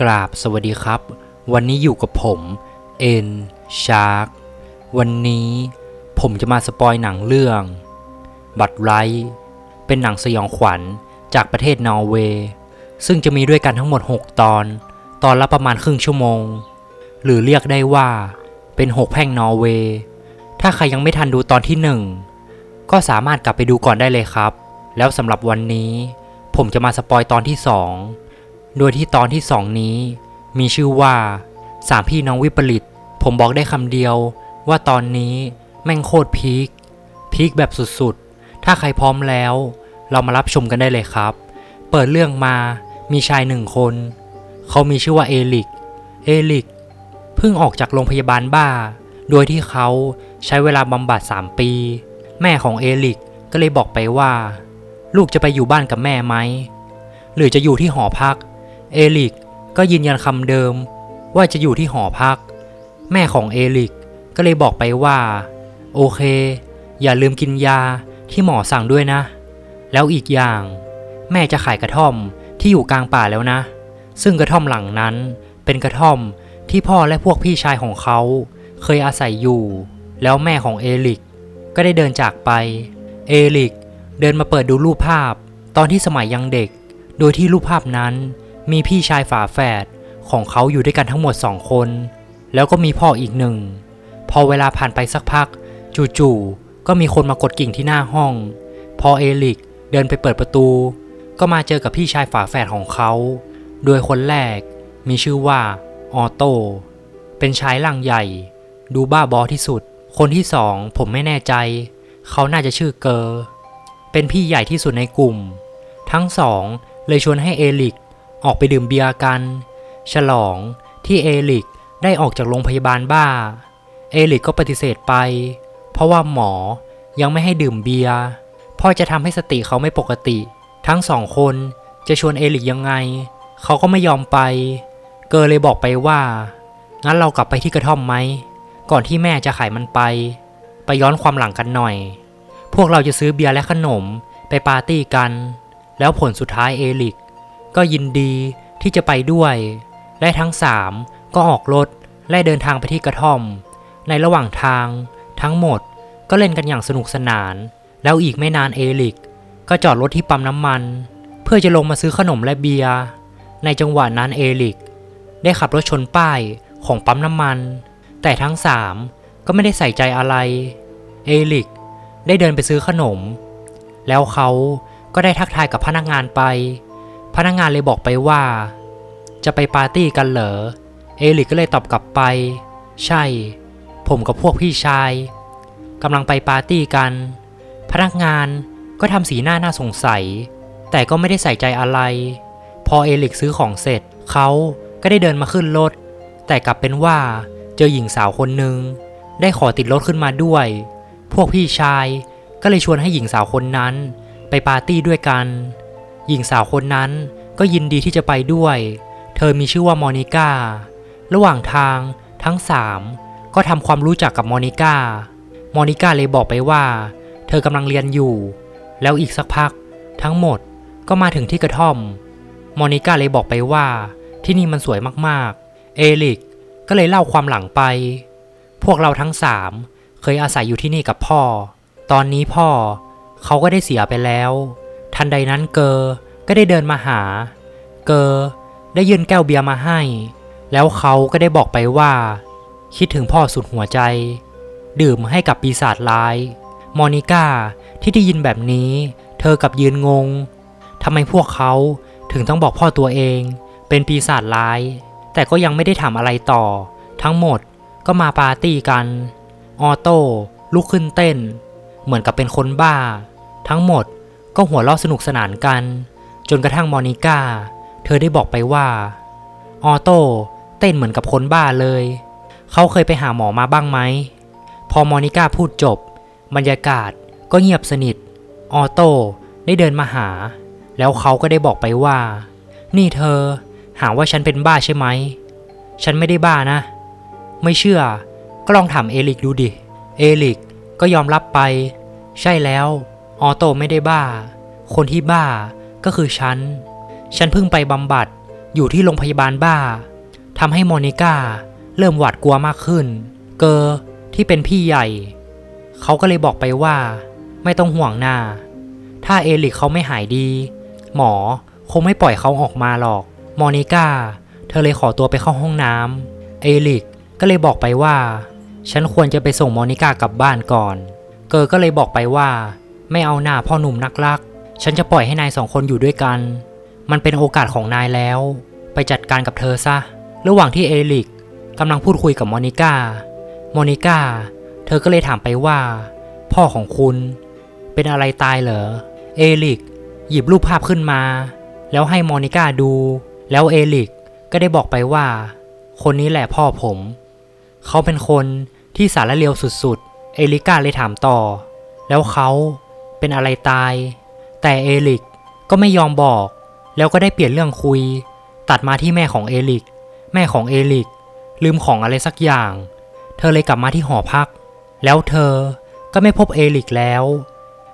กราบสวัสดีครับ วันนี้อยู่กับผมเอ็นชาร์กวันนี้ผมจะมาสปอยหนังเรื่อง บัตไรเป็นหนังสยองขวัญจากประเทศนอร์เวย์ ซึ่งจะมีด้วยกันทั้งหมด 6 ตอน ตอนละประมาณครึ่งชั่วโมง หรือเรียกได้ว่าเป็น 6 แพ่งนอร์เวย์ ถ้าใครยังไม่ทันดูตอนที่ 1 ก็สามารถกลับไปดูก่อนได้เลยครับ แล้วสำหรับวันนี้ผมจะมาสปอยตอนที่ 2 โดยที่ตอนที่สองนี้ มีชื่อว่าสามพี่น้องวิปริต ผมบอกได้คำเดียวว่าตอนนี้แม่งโคตรพีคพีคแบบสุดๆ ถ้าใครพร้อมแล้ว เรามารับชมกันได้เลยครับ เปิดเรื่องมามีชายหนึ่งคน เขามีชื่อว่าเอลิก เอลิกเพิ่งออกจากโรงพยาบาลบ้า โดยที่เขาใช้เวลาบำบัด 3 ปี แม่ของเอลิกก็เลยบอกไปว่า ลูกจะไปอยู่บ้านกับแม่ไหม หรือจะอยู่ที่หอพัก เอลิกก็ยืนยันคำเดิมว่าจะอยู่ที่หอพัก แม่ของเอลิกก็เลยบอกไปว่า โอเค อย่าลืมกินยาที่หมอสั่งด้วยนะ แล้วอีกอย่าง แม่จะขายกระท่อมที่อยู่กลางป่าแล้วนะ ซึ่งกระท่อมหลังนั้นเป็นกระท่อมที่พ่อและพวกพี่ชายของเขาเคยอาศัยอยู่ แล้วแม่ของเอลิกก็ได้เดินจากไป เอลิกเดินมาเปิดดูรูปภาพ ตอนที่สมัยยังเด็ก โดยที่รูปภาพนั้น มีพี่ชายฝาแฝดของเขาอยู่ด้วยกันทั้งหมดสองคน แล้วก็มีพ่ออีกหนึ่ง พอเวลาผ่านไปสักพัก จู่ๆก็มีคนมากดกิ่งที่หน้าห้อง พอเอลิกเดินไปเปิดประตู ก็มาเจอกับพี่ชายฝาแฝดของเขา โดยคนแรกมีชื่อว่าออโต้เป็นชายร่างใหญ่ ดูบ้าบอที่สุด คนที่สองผมไม่แน่ใจ เขาน่าจะชื่อเกอร์เป็นพี่ใหญ่ที่สุดในกลุ่ม ทั้งสองเลยชวนให้เอลิก ออกไปดื่มเบียร์กัน ฉลองที่เอลิกได้ออกจากโรงพยาบาลบ้า เอลิกก็ปฏิเสธไป เพราะว่าหมอยังไม่ให้ดื่มเบียร์พ่อจะทำให้สติเขาไม่ปกติ ทั้งสองคนจะชวนเอลิกยังไง เขาก็ไม่ยอมไป เกอร์เลยบอกไปว่า งั้นเรากลับไปที่กระท่อมไหม ก่อนที่แม่จะขายมันไป ไปย้อนความหลังกันหน่อย พวกเราจะซื้อเบียร์และขนมไปปาร์ตี้กัน แล้วผลสุดท้ายเอลิก ก็ยินดีที่จะไปด้วย และทั้งสามก็ออกรถและเดินทางไปที่กระท่อม ในระหว่างทางทั้งหมดก็เล่นกันอย่างสนุกสนาน แล้วอีกไม่นานเอลิก ก็จอดรถที่ปั๊มน้ำมัน เพื่อจะลงมาซื้อขนมและเบียร์ในจังหวะนั้นเอลิก ได้ขับรถชนป้ายของปั๊มน้ำมัน แต่ทั้งสามก็ไม่ได้ใส่ใจอะไร เอลิกได้เดินไปซื้อขนม แล้วเขาก็ได้ทักทายกับพนักงานไป พนักงานเลยบอกไปว่า จะไปปาร์ตี้กันเหรอ เอลิกก็เลยตอบกลับไป ใช่ ผมกับพวกพี่ชายกำลังไปปาร์ตี้กัน พนักงานก็ทำสีหน้าน่าสงสัย แต่ก็ไม่ได้ใส่ใจอะไร พอเอลิกซื้อของเสร็จ เขาก็ได้เดินมาขึ้นรถ แต่กลับเป็นว่าเจอหญิงสาวคนหนึ่งได้ขอติดรถขึ้นมาด้วย พวกพี่ชายก็เลยชวนให้หญิงสาวคนนั้นไปปาร์ตี้ด้วยกัน หญิงสาวคนนั้นก็ยินดีที่จะไปด้วย เธอมีชื่อว่ามอนิก้าระหว่างทางทั้งสามก็ทำความรู้จักกับมอนิก้ามอนิก้าเลยบอกไปว่า เธอกำลังเรียนอยู่ แล้วอีกสักพัก ทั้งหมดก็มาถึงที่กระท่อม มอนิก้าเลยบอกไปว่า ที่นี่มันสวยมากๆ เอลิกก็เลยเล่าความหลังไป พวกเราทั้งสามเคยอาศัยอยู่ที่นี่กับพ่อ ตอนนี้พ่อเขาก็ได้เสียไปแล้ว ทันใดนั้นเกอร์ก็ได้เดินมาหา เกอร์ได้ยื่นแก้วเบียร์มาให้ แล้วเขาก็ได้บอกไปว่า คิดถึงพ่อสุดหัวใจ ดื่มให้กับปีศาจร้าย มอนิก้าที่ได้ยินแบบนี้ เธอกับยืนงงทำไมพวกเขาถึงต้องบอกพ่อตัวเองเป็นปีศาจร้าย แต่ก็ยังไม่ได้ถามอะไรต่อ ทั้งหมดก็มาปาร์ตี้กัน ออโต้ลุกขึ้นเต้น เหมือนกับเป็นคนบ้า ทั้งหมด ก็หัวเราะสนุกสนานกัน จนกระทั่งมอนิก้า เธอได้บอกไปว่า ออโต้เต้นเหมือนกับคนบ้าเลย เขาเคยไปหาหมอมาบ้างไหม พอมอนิก้าพูดจบ บรรยากาศก็เงียบสนิท ออโต้ได้เดินมาหา แล้วเขาก็ได้บอกไปว่า นี่เธอ หาว่าฉันเป็นบ้าใช่ไหม ฉันไม่ได้บ้านะ ไม่เชื่อ ก็ลองถามเอลิกดูดิ เอลิกก็ยอมรับไป ใช่แล้ว ออโต้ไม่ได้บ้า คนที่บ้าก็คือฉัน ฉันเพิ่งไปบำบัดอยู่ที่โรงพยาบาลบ้าทำให้โมนิก้าเริ่มหวาดกลัวมากขึ้น เกอร์ที่เป็นพี่ใหญ่ เขาก็เลยบอกไปว่า ไม่ต้องห่วงนาถ้าเอลิกเขาไม่หายดี หมอคงไม่ปล่อยเขาออกมาหรอกมอนิก้าเธอเลยขอตัวไปเข้าห้องน้ำเอลิกก็เลยบอกไปว่า ฉันควรจะไปส่งมอนิก้ากลับบ้านก่อน เกอร์ก็เลยบอกไปว่า ไม่เอาหน้าพ่อหนุ่มนักรัก ฉันจะปล่อยให้นายสองคนอยู่ด้วยกัน มันเป็นโอกาสของนายแล้ว ไปจัดการกับเธอซะ ระหว่างที่เอลิกกำลังพูดคุยกับมอนิก้ามอนิก้า เธอก็เลยถามไปว่า พ่อของคุณ เป็นอะไรตายเหรอ เอลิก หยิบรูปภาพขึ้นมา แล้วให้มอนิก้าดู แล้วเอลิกก็ได้บอกไปว่า คนนี้แหละพ่อผม เขาเป็นคนที่สารเลวสุดๆ เอลิก้าเลยถามต่อ แล้วเขา เป็นอะไรตาย แต่เอลิกก็ไม่ยอมบอก แล้วก็ได้เปลี่ยนเรื่องคุย ตัดมาที่แม่ของเอลิก แม่ของเอลิก ลืมของอะไรสักอย่าง เธอเลยกลับมาที่หอพัก แล้วเธอก็ไม่พบเอลิกแล้ว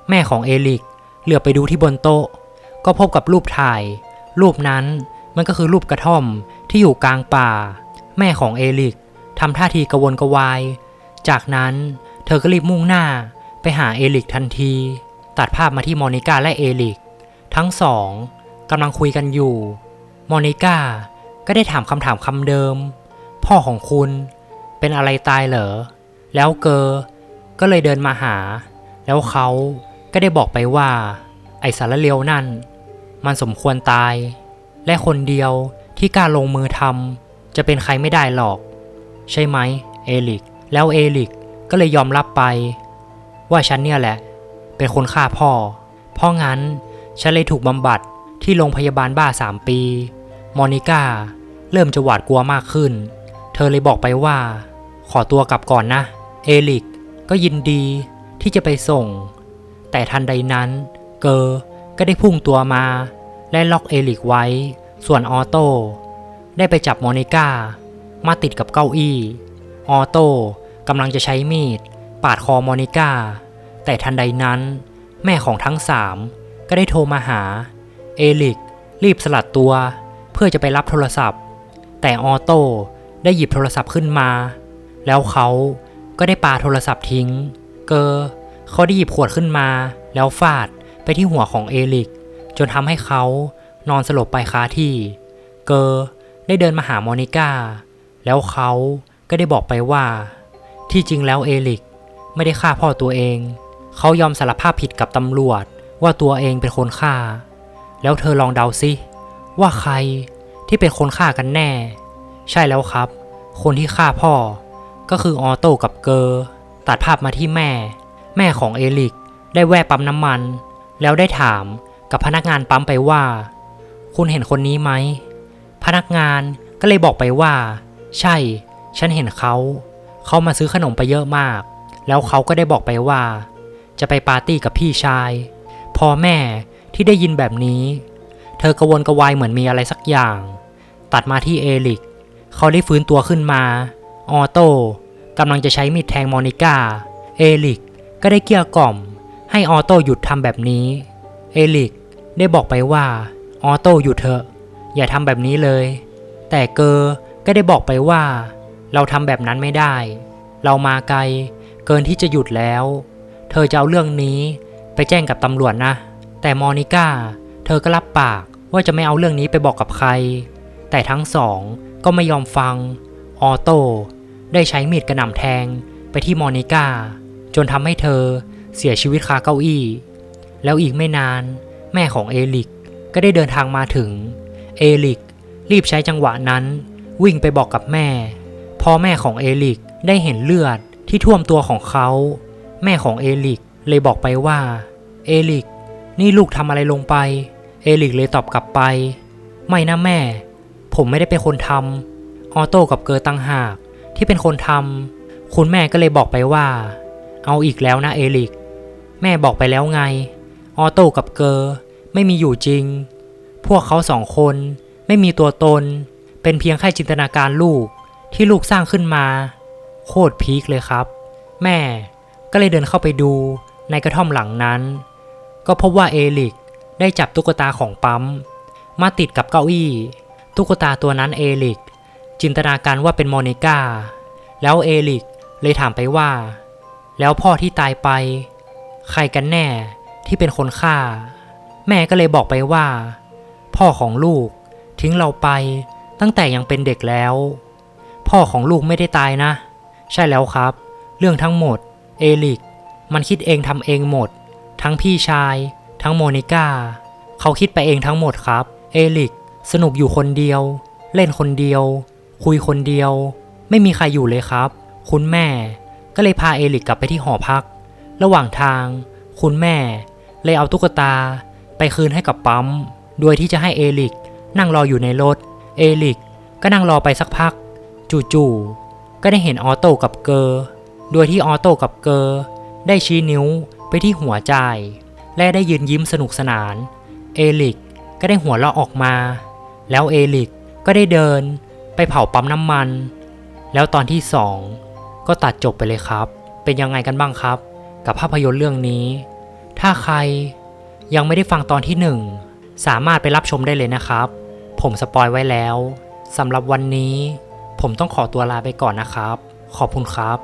แม่ของเอลิกเหลือบไปดูที่บนโต๊ะ ก็พบกับรูปถ่าย รูปนั้นมันก็คือรูปกระท่อมที่อยู่กลางป่า แม่ของเอลิกทำท่าทีกระวนกระวาย จากนั้นเธอก็รีบมุ่งหน้าไปหาเอลิกทันที ตัดภาพมาที่มอนิก้าและเอลิก ทั้งสองกำลังคุยกันอยู่ มอนิก้าก็ได้ถามคำถามคำเดิม พ่อของคุณเป็นอะไรตายเหรอ แล้วเกอร์ก็เลยเดินมาหา แล้วเขาก็ได้บอกไปว่า ไอสารเลวนั่น มันสมควรตาย และคนเดียวที่กล้าลงมือทำจะเป็นใครไม่ได้หรอก ใช่ไหมเอลิก แล้วเอลิกก็เลยยอมรับไป ว่าฉันเนี่ยแหละ เป็นคนฆ่าพ่อ เพราะงั้นฉันเลยถูกบำบัดที่โรงพยาบาลบ้าสามปี มอนิก้าเริ่มจะหวาดกลัวมากขึ้น เธอเลยบอกไปว่า ขอตัวกลับก่อนนะ เอลิกก็ยินดีที่จะไปส่ง แต่ทันใดนั้น เกอร์ก็ได้พุ่งตัวมา และล็อกเอลิกไว้ ส่วนออโต้ได้ไปจับมอนิก้า มาติดกับเก้าอี้ ออโต้กำลังจะใช้มีด ปาดคอมอนิก้า แต่ทันใดนั้น แม่ของทั้งสามก็ได้โทรมาหา เอลิก รีบสลัดตัว เพื่อจะไปรับโทรศัพท์ แต่ออโต้ได้หยิบโทรศัพท์ขึ้นมา แล้วเขาก็ได้ปาโทรศัพท์ทิ้ง เกอร์เขาได้หยิบขวดขึ้นมา แล้วฟาดไปที่หัวของเอลิก จนทำให้เขานอนสลบไปคาที่ เกอร์ได้เดินมาหามอนิก้า แล้วเขาก็ได้บอกไปว่า ที่จริงแล้วเอลิก ไม่ได้ฆ่าพ่อตัวเอง เขายอมสารภาพผิดกับตำรวจว่าตัวเองเป็นคนฆ่า แล้วเธอลองเดาซิว่าใครที่เป็นคนฆ่ากันแน่ ใช่แล้วครับ คนที่ฆ่าพ่อ ก็คือออโต้กับเกอร์ ตัดภาพมาที่แม่ แม่ของเอลิก ได้แวะปั๊มน้ำมัน แล้วได้ถามกับพนักงานปั๊มไปว่า คุณเห็นคนนี้ไหม พนักงานก็เลยบอกไปว่า ใช่ ฉันเห็นเขา เขามาซื้อขนมไปเยอะมาก แล้วเขาก็ได้บอกไปว่า จะไปปาร์ตี้กับพี่ชาย พอแม่ที่ได้ยินแบบนี้ เธอกระวนกระวายเหมือนมีอะไรสักอย่าง ตัดมาที่เอลิก เขาได้ฟื้นตัวขึ้นมา ออโต้กำลังจะใช้มีดแทงมอนิก้า เอลิกก็ได้เกลี้ยกล่อม ให้ออโต้หยุดทำแบบนี้ เอลิกได้บอกไปว่าออโต้หยุดเถอะ อย่าทำแบบนี้เลย แต่เกอร์ก็ได้บอกไปว่า เราทำแบบนั้นไม่ได้ เรามาไกล เกินที่จะหยุดแล้ว ธอจะเอาเรื่องนี้ไปแจ้งกับตำรวจนะ แต่มอนิก้า เธอก็รับปากว่าจะไม่เอาเรื่องนี้ไปบอกกับใคร แต่ทั้งสองก็ไม่ยอมฟัง ออโต้ได้ใช้มีดกระหน่ำแทงไปที่มอนิก้า จนทำให้เธอเสียชีวิตคาเก้าอี้ แล้วอีกไม่นาน แม่ของเอลิกก็ได้เดินทางมาถึง เอลิกรีบใช้จังหวะนั้น วิ่งไปบอกกับแม่ พอแม่ของเอลิกได้เห็นเลือดที่ท่วมตัวของเขา แม่ของเอลิกเลยบอกไปว่า เอลิก นี่ลูกทำอะไรลงไป เอลิกเลยตอบกลับไป ไม่นะแม่ ผมไม่ได้เป็นคนทำออโต้กับเกอร์ตังหากที่เป็นคนทำคุณแม่ก็เลยบอกไปว่า เอาอีกแล้วนะเอลิก แม่บอกไปแล้วไง ออโต้กับเกอร์ไม่มีอยู่จริง พวกเขาสองคนไม่มีตัวตน เป็นเพียงแค่จินตนาการลูกที่ลูกสร้างขึ้นมา โคตรพีคเลยครับ แม่ ก็เลยเดินเข้าไปดูในกระท่อมหลังนั้น ก็พบว่าเอลิกได้จับตุ๊กตาของปั๊ม มาติดกับเก้าอี้ ตุ๊กตาตัวนั้นเอลิก จินตนาการว่าเป็นโมนิก้า แล้วเอลิกเลยถามไปว่า แล้วพ่อที่ตายไป ใครกันแน่ที่เป็นคนฆ่า แม่ก็เลยบอกไปว่า พ่อของลูกทิ้งเราไปตั้งแต่ยังเป็นเด็กแล้ว พ่อของลูกไม่ได้ตายนะ ใช่แล้วครับ เรื่องทั้งหมด เอลิก มันคิดเองทำเองหมด ทั้งพี่ชาย ทั้งโมนิก้า เขาคิดไปเองทั้งหมดครับ เอลิก สนุกอยู่คนเดียว เล่นคนเดียว คุยคนเดียว ไม่มีใครอยู่เลยครับ คุณแม่ ก็เลยพาเอลิกกลับไปที่หอพัก ระหว่างทาง คุณแม่ เลยเอาตุ๊กตา ไปคืนให้กับปั๊ม โดยที่จะให้เอลิก นั่งรออยู่ในรถ เอลิก ก็นั่งรอไปสักพัก จู่ๆก็ได้เห็นออโต้กับเกอร์ โดยที่ออโต้กับเกอร์ได้ชี้นิ้วไปที่หัวใจ และได้ยืนยิ้มสนุกสนาน เอลิกก็ได้หัวเราะออกมา แล้วเอลิกก็ได้เดินไปเผาปั๊มน้ำมัน แล้วตอนที่สองก็ตัดจบไปเลยครับ เป็นยังไงกันบ้างครับ กับภาพยนตร์เรื่องนี้ ถ้าใครยังไม่ได้ฟังตอนที่หนึ่งสามารถไปรับชมได้เลยนะครับ ผมสปอยไว้แล้วสำหรับวันนี้ ผมต้องขอตัวลาไปก่อนนะครับ ขอบคุณครับ